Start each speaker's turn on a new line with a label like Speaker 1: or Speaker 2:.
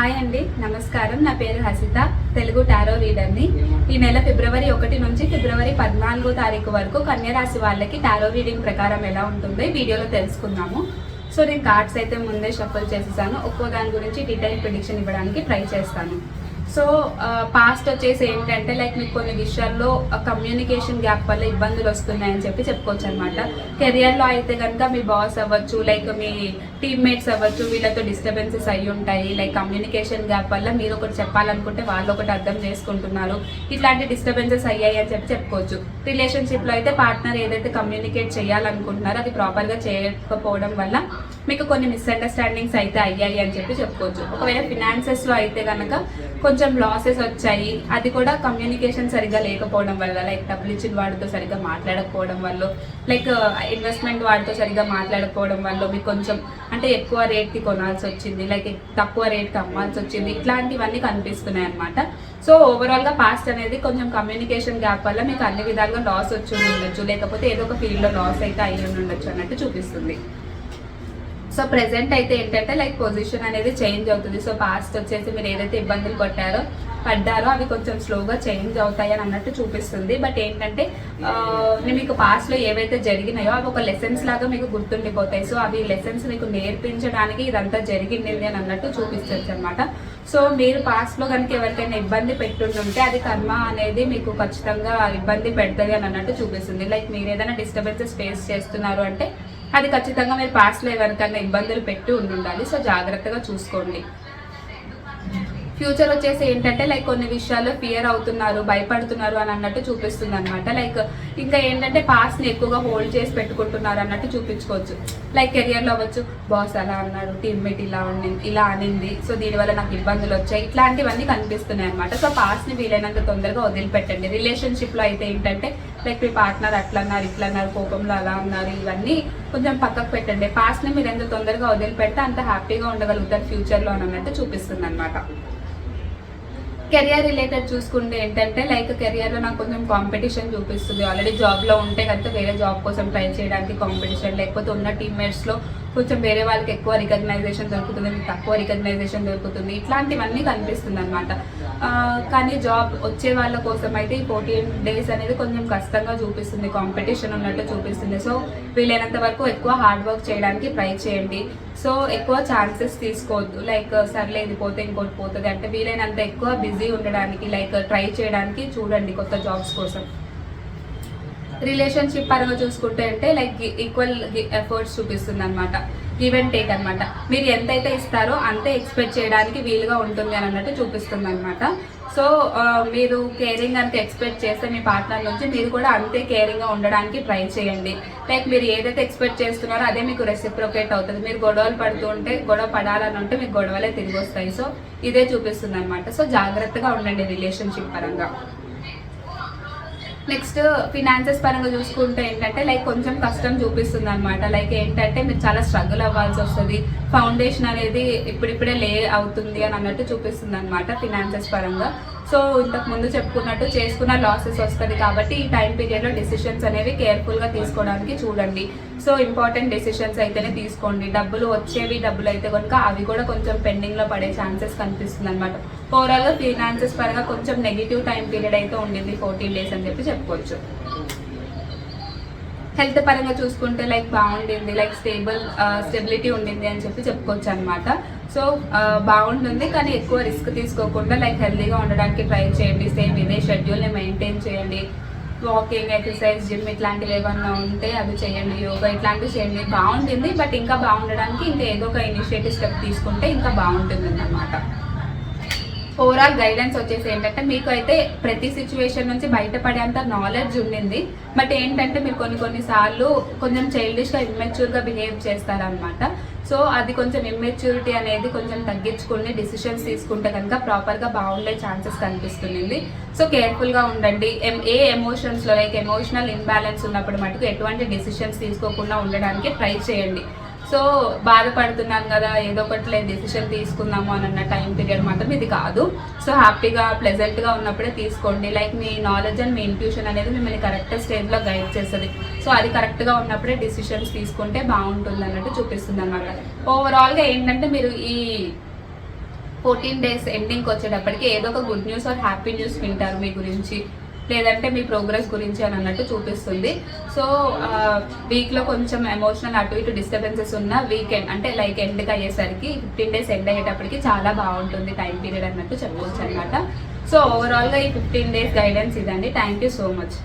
Speaker 1: Hi అండి నమస్కారం. నా పేరు హసిత తెలుగు టారో రీడర్ని. ఈ నెల ఫిబ్రవరి ఒకటి నుంచి ఫిబ్రవరి పద్నాలుగో తారీఖు వరకు కన్యరాశి వాళ్ళకి టారో రీడింగ్ ప్రకారం ఎలా ఉంటుందో వీడియోలో తెలుసుకుందాము. సో నేను కార్డ్స్ అయితే ముందే షఫల్ చేసేసాను. ఒక్కో దాని గురించి డీటెయిల్ ప్రిడిక్షన్ ఇవ్వడానికి ట్రై చేస్తాను. సో పాస్ట్ వచ్చేసి ఏంటంటే లైక్ మీకు కొన్ని విషయాల్లో కమ్యూనికేషన్ గ్యాప్ వల్ల ఇబ్బందులు వస్తున్నాయని చెప్పి చెప్పుకోవచ్చు అనమాట కెరియర్లో అయితే కనుక మీ బాస్ అవ్వచ్చు లైక్ మీ టీమ్మేట్స్ అవ్వచ్చు వీళ్ళతో డిస్టర్బెన్సెస్ అయి ఉంటాయి. లైక్ కమ్యూనికేషన్ గ్యాప్ వల్ల మీరు ఒకటి చెప్పాలనుకుంటే వాళ్ళు ఒకటి అర్థం చేసుకుంటున్నారు. ఇట్లాంటి డిస్టర్బెన్సెస్ అయ్యాయి అని చెప్పి చెప్పుకోవచ్చు. రిలేషన్షిప్లో అయితే పార్ట్నర్ ఏదైతే కమ్యూనికేట్ చేయాలనుకుంటున్నారో అది ప్రాపర్గా చేయకపోవడం వల్ల మీకు కొన్ని మిస్అండర్స్టాండింగ్స్ అయితే అయ్యాయి అని చెప్పి చెప్పుకోవచ్చు. ఒకవేళ ఫినాన్సెస్లో అయితే కనుక కొంచెం లాసెస్ వచ్చాయి అది కూడా కమ్యూనికేషన్ సరిగ్గా లేకపోవడం వల్ల లైక్ డబ్బులు ఇచ్చిన వాడితో సరిగ్గా మాట్లాడకపోవడం వల్ల లైక్ ఇన్వెస్ట్మెంట్ uh, వాడితో సరిగ్గా మాట్లాడకపోవడం వల్ల మీకు కొంచెం అంటే ఎక్కువ రేట్కి కొనాల్సి వచ్చింది లైక్ తక్కువ రేట్కి అమ్మాల్సి వచ్చింది ఇట్లాంటివన్నీ కనిపిస్తున్నాయి అనమాట సో ఓవరాల్గా పాస్ట్ అనేది కొంచెం కమ్యూనికేషన్ గ్యాప్ వల్ల మీకు అన్ని విధాలుగా లాస్ వచ్చి ఉండొచ్చు లేకపోతే ఏదో ఒక ఫీల్డ్లో లాస్ అయితే అయ్యి ఉండొచ్చు అన్నట్టు చూపిస్తుంది. సో ప్రజెంట్ అయితే ఏంటంటే లైక్ పొజిషన్ అనేది చేంజ్ అవుతుంది. సో పాస్ట్ వచ్చేసి మీరు ఏదైతే ఇబ్బందులు పట్టారో పడ్డారో అవి కొంచెం స్లోగా చేంజ్ అవుతాయి అని అన్నట్టు చూపిస్తుంది. బట్ ఏంటంటే మీకు పాస్ట్లో ఏవైతే జరిగినాయో అవి ఒక లెసన్స్ లాగా మీకు గుర్తుండిపోతాయి. సో అవి లెసన్స్ మీకు నేర్పించడానికి ఇదంతా జరిగింది అని అన్నట్టు చూపిస్తుంది అనమాట సో మీరు పాస్ట్లో కనుక ఎవరికైనా ఇబ్బంది పెట్టుంటుంటే అది కర్మ అనేది మీకు ఖచ్చితంగా ఇబ్బంది పెడుతుంది అని అన్నట్టు చూపిస్తుంది. లైక్ మీరు ఏదైనా డిస్టర్బెన్సెస్ ఫేస్ చేస్తున్నారు అంటే అది ఖచ్చితంగా మీరు పాస్ట్లో ఎవరికైనా ఇబ్బందులు పెట్టి ఉండాలి. సో జాగ్రత్తగా చూసుకోండి. ఫ్యూచర్ వచ్చేసి ఏంటంటే లైక్ కొన్ని విషయాల్లో ఫియర్ అవుతున్నారు భయపడుతున్నారు అని అన్నట్టు చూపిస్తుంది అనమాట లైక్ ఇంకా ఏంటంటే పాస్ని ఎక్కువగా హోల్డ్ చేసి పెట్టుకుంటున్నారు అన్నట్టు చూపించుకోవచ్చు. లైక్ కెరియర్లో అవ్వచ్చు. బాస్ అలా అన్నాడు టీమ్మేట్ ఇలా ఉండింది ఇలా అనింది. సో దీనివల్ల నాకు ఇబ్బందులు వచ్చాయి. ఇట్లాంటివన్నీ కనిపిస్తున్నాయి అనమాట సో పాస్ని వీలైనంత తొందరగా వదిలిపెట్టండి. రిలేషన్షిప్లో అయితే ఏంటంటే లైక్ మీ పార్ట్నర్ అట్లన్నారు ఇట్లన్నారు ఇట్లా అన్నారు కోపంలో అలా అన్నారు ఇవన్నీ కొంచెం పక్కకు పెట్టండి. పాస్ని మీరు ఎంత తొందరగా వదిలిపెడితే అంత హ్యాపీగా ఉండగలుగుతారు ఫ్యూచర్లో అని అన్నట్టు చూపిస్తుంది అనమాట కెరియర్ రిలేటెడ్ చూసుకుంటే ఏంటంటే లైక్ కెరియర్లో నాకు కొంచెం కాంపిటీషన్ చూపిస్తుంది. ఆల్రెడీ జాబ్లో ఉంటే కనుక వేరే జాబ్ కోసం ట్రై చేయడానికి కాంపిటీషన్ లేకపోతే ఉన్న టీమ్మేట్స్లో కొంచెం వేరే వాళ్ళకి ఎక్కువ రికగ్నైజేషన్ దొరుకుతుంది మీకు తక్కువ రికగ్నైజేషన్ దొరుకుతుంది. ఇట్లాంటివన్నీ కనిపిస్తుంది అనమాట కానీ జాబ్ వచ్చే వాళ్ళ కోసం అయితే ఈ ఫోర్టీన్ డేస్ అనేది కొంచెం కష్టంగా చూపిస్తుంది. కాంపిటీషన్ ఉన్నట్టు చూపిస్తుంది. సో వీలైనంత వరకు ఎక్కువ హార్డ్ వర్క్ చేయడానికి ట్రై చేయండి. సో ఎక్కువ ఛాన్సెస్ తీసుకోవద్దు. లైక్ సర్లే ఇది పోతే ఇంకోటి పోతుంది. అంటే వీలైనంత ఎక్కువ బిజీ ఉండడానికి లైక్ ట్రై చేయడానికి చూడండి కొత్త జాబ్స్ కోసం. రిలేషన్షిప్ పరంగా చూసుకుంటే అంటే లైక్ ఈక్వల్ ఎఫర్ట్స్ చూపిస్తుంది అనమాట గివ్ అండ్ టేక్ అనమాట మీరు ఎంతైతే ఇస్తారో అంతే ఎక్స్పెక్ట్ చేయడానికి వీలుగా ఉంటుంది అని అన్నట్టు చూపిస్తుంది అనమాట సో మీరు కేరింగ్ అంత ఎక్స్పెక్ట్ చేస్తే మీ పార్ట్నర్ నుంచి మీరు కూడా అంతే కేరింగ్గా ఉండడానికి ట్రై చేయండి. లైక్ మీరు ఏదైతే ఎక్స్పెక్ట్ చేస్తున్నారో అదే మీకు రెసిప్రొకేట్ అవుతుంది. మీరు గొడవలు పడుతూ ఉంటే గొడవ పడాలని ఉంటే మీకు గొడవలే తిరిగి వస్తాయి. సో ఇదే చూపిస్తుంది అనమాట సో జాగ్రత్తగా ఉండండి రిలేషన్షిప్ పరంగా. నెక్స్ట్ ఫినాన్సెస్ పరంగా చూసుకుంటే ఏంటంటే లైక్ కొంచెం కష్టం చూపిస్తుంది అనమాట లైక్ ఏంటంటే మీరు చాలా స్ట్రగుల్ అవ్వాల్సి వస్తుంది. ఫౌండేషన్ అనేది ఇప్పుడిప్పుడే లే అవుతుంది అని అన్నట్టు చూపిస్తుంది అనమాట ఫినాన్సెస్ పరంగా. సో ఇంతకు ముందు చెప్పుకున్నట్టు చేసుకున్న లాసెస్ వస్తుంది కాబట్టి ఈ టైం పీరియడ్లో డెసిషన్స్ అనేవి కేర్ఫుల్గా తీసుకోవడానికి చూడండి. సో ఇంపార్టెంట్ డెసిషన్స్ అయితేనే తీసుకోండి. డబ్బులు వచ్చేవి డబ్బులు అయితే కనుక అవి కూడా కొంచెం పెండింగ్లో పడే ఛాన్సెస్ కనిపిస్తుంది అనమాట ఓవరాల్గా ఫినాన్సెస్ పరంగా కొంచెం నెగిటివ్ టైం పీరియడ్ అయితే ఉండింది ఫోర్టీన్ డేస్ అని చెప్పి చెప్పుకోవచ్చు. హెల్త్ పరంగా చూసుకుంటే లైక్ బాగుండింది లైక్ స్టేబుల్ స్టెబిలిటీ ఉండింది అని చెప్పి చెప్పుకోవచ్చు అనమాట సో బాగుంటుంది కానీ ఎక్కువ రిస్క్ తీసుకోకుండా లైక్ హెల్తీగా ఉండడానికి ట్రై చేయండి. సేమ్ ఇదే షెడ్యూల్ని మెయింటైన్ చేయండి. వాకింగ్ ఎక్సర్సైజ్ జిమ్ ఇట్లాంటివి ఏమన్నా ఉంటే అవి చేయండి. యోగా ఇట్లాంటివి చేయండి. బాగుంటుంది బట్ ఇంకా బాగుండడానికి ఇంకా ఏదో ఒక ఇనిషియేటివ్ స్టెప్ తీసుకుంటే ఇంకా బాగుంటుంది అన్నమాట. ఓవరాల్ గైడెన్స్ వచ్చేసి ఏంటంటే మీకు అయితే ప్రతి సిచ్యువేషన్ నుంచి బయటపడేంత నాలెడ్జ్ ఉండింది. బట్ ఏంటంటే మీరు కొన్ని కొన్ని సార్లు కొంచెం చైల్డిష్గా ఇమ్మెచ్యూర్గా బిహేవ్ చేస్తారనమాట సో అది కొంచెం ఇమ్మెచ్యూరిటీ అనేది కొంచెం తగ్గించుకుని డిసిషన్స్ తీసుకుంటే కనుక ప్రాపర్గా బాగుండే ఛాన్సెస్ కనిపిస్తుంది సో కేర్ఫుల్గా ఉండండి. ఏ ఎమోషన్స్లో లైక్ ఎమోషనల్ ఇంబ్యాలెన్స్ ఉన్నప్పుడు మటుకు ఎటువంటి డిసిషన్స్ తీసుకోకుండా ఉండడానికి ట్రై చేయండి. సో బాధపడుతున్నాం కదా ఏదో ఒకటి డెసిషన్ తీసుకుందాము అని అన్న టైం పీరియడ్ మాత్రం ఇది కాదు. సో హ్యాపీగా ప్లెజెంట్గా ఉన్నప్పుడే తీసుకోండి. లైక్ మీ నాలెడ్జ్ అండ్ మీ ఇంట్యూషన్ అనేది మిమ్మల్ని కరెక్ట్ స్టేజ్లో గైడ్ చేస్తుంది. సో అది కరెక్ట్గా ఉన్నప్పుడే డిసిషన్స్ తీసుకుంటే బాగుంటుంది అన్నట్టు చూపిస్తుంది అనమాట ఓవరాల్గా ఏంటంటే మీరు ఈ ఫోర్టీన్ డేస్ ఎండింగ్కి వచ్చేటప్పటికి ఏదో ఒక good news or happy news వింటారు మీ గురించి. లేదంటే మీ ప్రోగ్రెస్ గురించి అని అన్నట్టు చూపిస్తుంది. సో వీక్లో కొంచెం ఎమోషనల్ అటు ఇటు డిస్టర్బెన్సెస్ ఉన్న వీకెండ్ అంటే లైక్ ఎండ్కి అయ్యేసరికి ఫిఫ్టీన్ డేస్ ఎండ్ అయ్యేటప్పటికి చాలా బాగుంటుంది టైం పీరియడ్ అన్నట్టు చెప్పవచ్చు అనమాట సో ఓవరాల్గా ఈ ఫిఫ్టీన్ డేస్ గైడెన్స్ ఇదండి. Thank you so much